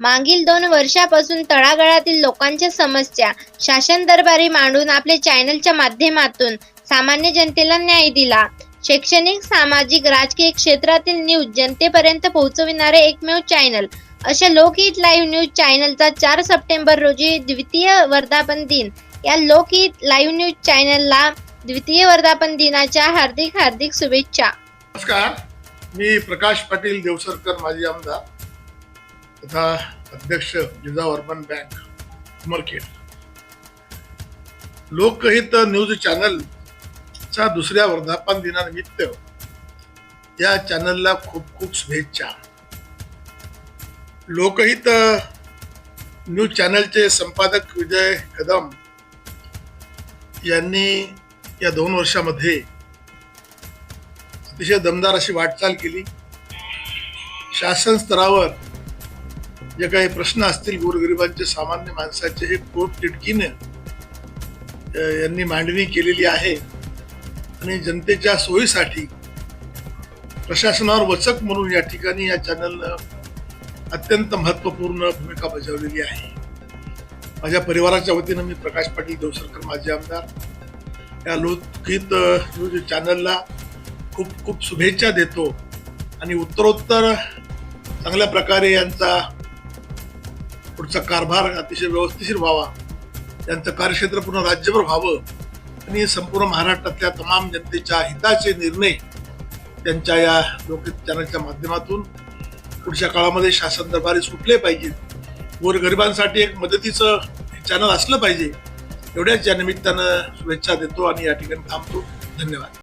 मागील दोन वर्षापासून तळागाळातील लोकांच्या समस्या शासन दरबारी मांडून आपल्या चॅनलच्या माध्यमातून सामान्य जनतेला न्याय दिला. शैक्षणिक सामाजिक राजकीय क्षेत्रातील न्यूज जनतेपर्यंत पोहोचविणारे एकमेव चॅनल. अशा लोकहित लाईव्ह न्यूज चॅनलचा चार सप्टेंबर रोजी द्वितीय वर्धापन दिन. या लोकहित लाईव्ह न्यूज चॅनलला द्वितीय वर्धापन दिनाच्या हार्दिक हार्दिक शुभेच्छा. नमस्कार. मी प्रकाश पाटील देवसरकर माजी आमदार. तथा अध्यक्ष Jijau urban bank Umarkhed Lokhit news चॅनलच्या दुसऱ्या वर्धापन दिनानिमित्त या चॅनलला खूप खूप शुभेच्छा. लोकहित न्यूज चॅनलचे संपादक विजय कदम यांनी या दोन वर्षामध्ये अतिशय दमदार अशी वाटचाल केली. शासन स्तरावर जे काही प्रश्न असतील गोरगरिबांचे सामान्य माणसाचे हे पोट तिटकीने यांनी मांडणी केलेली आहे. आणि जनतेच्या सोयीसाठी प्रशासनावर वचक म्हणून या ठिकाणी या चॅनलनं अत्यंत महत्त्वपूर्ण भूमिका बजावलेली आहे. माझ्या परिवाराच्या वतीनं मी प्रकाश पाटील देवसरकर माजी आमदार या लोकहित न्यूज चॅनलला खूप खूप शुभेच्छा देतो. आणि उत्तरोत्तर चांगल्या प्रकारे यांचा पुढचा कारभार अतिशय व्यवस्थिशीर व्हावा. त्यांचं कार्यक्षेत्र पूर्ण राज्यभर व्हावं. आणि संपूर्ण महाराष्ट्रातल्या तमाम जनतेच्या हिताचे निर्णय त्यांच्या या लोकहित चॅनलच्या माध्यमातून पुढच्या काळामध्ये शासन दरबारी सुटले पाहिजेत. गोरगरिबांसाठी एक मदतीचं चॅनल असलं पाहिजे. एवढ्याच या निमित्तानं शुभेच्छा देतो आणि या ठिकाणी थांबतो. धन्यवाद.